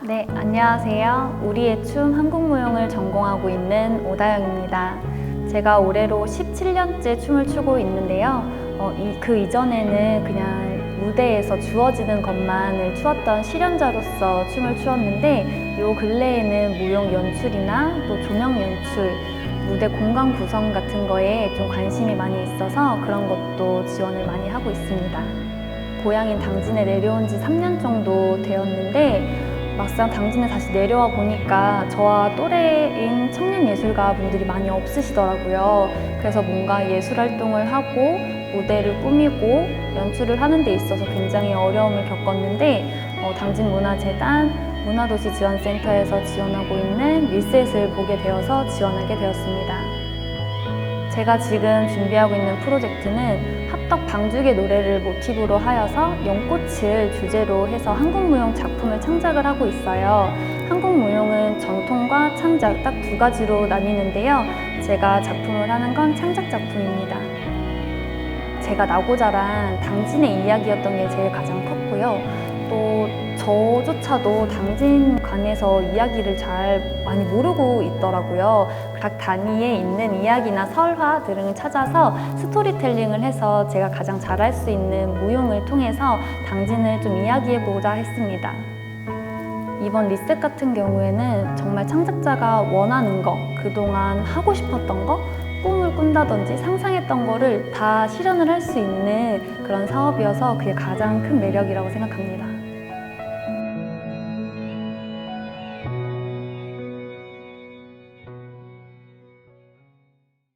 네, 안녕하세요. 우리의 춤 한국무용을 전공하고 있는 오다영입니다. 제가 올해로 17년째 춤을 추고 있는데요. 어, 이, 그 이전에는 그냥 무대에서 주어지는 것만을 추었던 실현자로서 춤을 추었는데 요 근래에는 무용 연출이나 또 조명 연출, 무대 공간 구성 같은 거에 좀 관심이 많이 있어서 그런 것도 지원을 많이 하고 있습니다. 고향인 당진에 내려온 지 3년 정도 되었는데 막상 당진에 다시 내려와 보니까 저와 또래인 청년 예술가 분들이 많이 없으시더라고요. 그래서 뭔가 예술 활동을 하고 무대를 꾸미고 연출을 하는 데 있어서 굉장히 어려움을 겪었는데 어, 당진문화재단 문화도시지원센터에서 지원하고 있는 밀셋을 보게 되어서 지원하게 되었습니다. 제가 지금 준비하고 있는 프로젝트는 합덕 방죽의 노래를 모티브로 하여서 연꽃을 주제로 해서 한국 무용 작품을 창작을 하고 있어요. 한국 무용은 전통과 창작 딱 두 가지로 나뉘는데요. 제가 작품을 하는 건 창작 작품입니다. 제가 나고 자란 당진의 이야기였던 게 제일 가장 컸고요. 또 저조차도 당진 관해서 이야기를 잘 많이 모르고 있더라고요. 각 단위에 있는 이야기나 설화 등을 찾아서 스토리텔링을 해서 제가 가장 잘할 수 있는 무용을 통해서 당진을 좀 이야기해보자 했습니다. 이번 리셋 같은 경우에는 정말 창작자가 원하는 거, 그동안 하고 싶었던 거, 꿈을 꾼다든지 상상했던 거를 다 실현을 할 수 있는 그런 사업이어서 그게 가장 큰 매력이라고 생각합니다.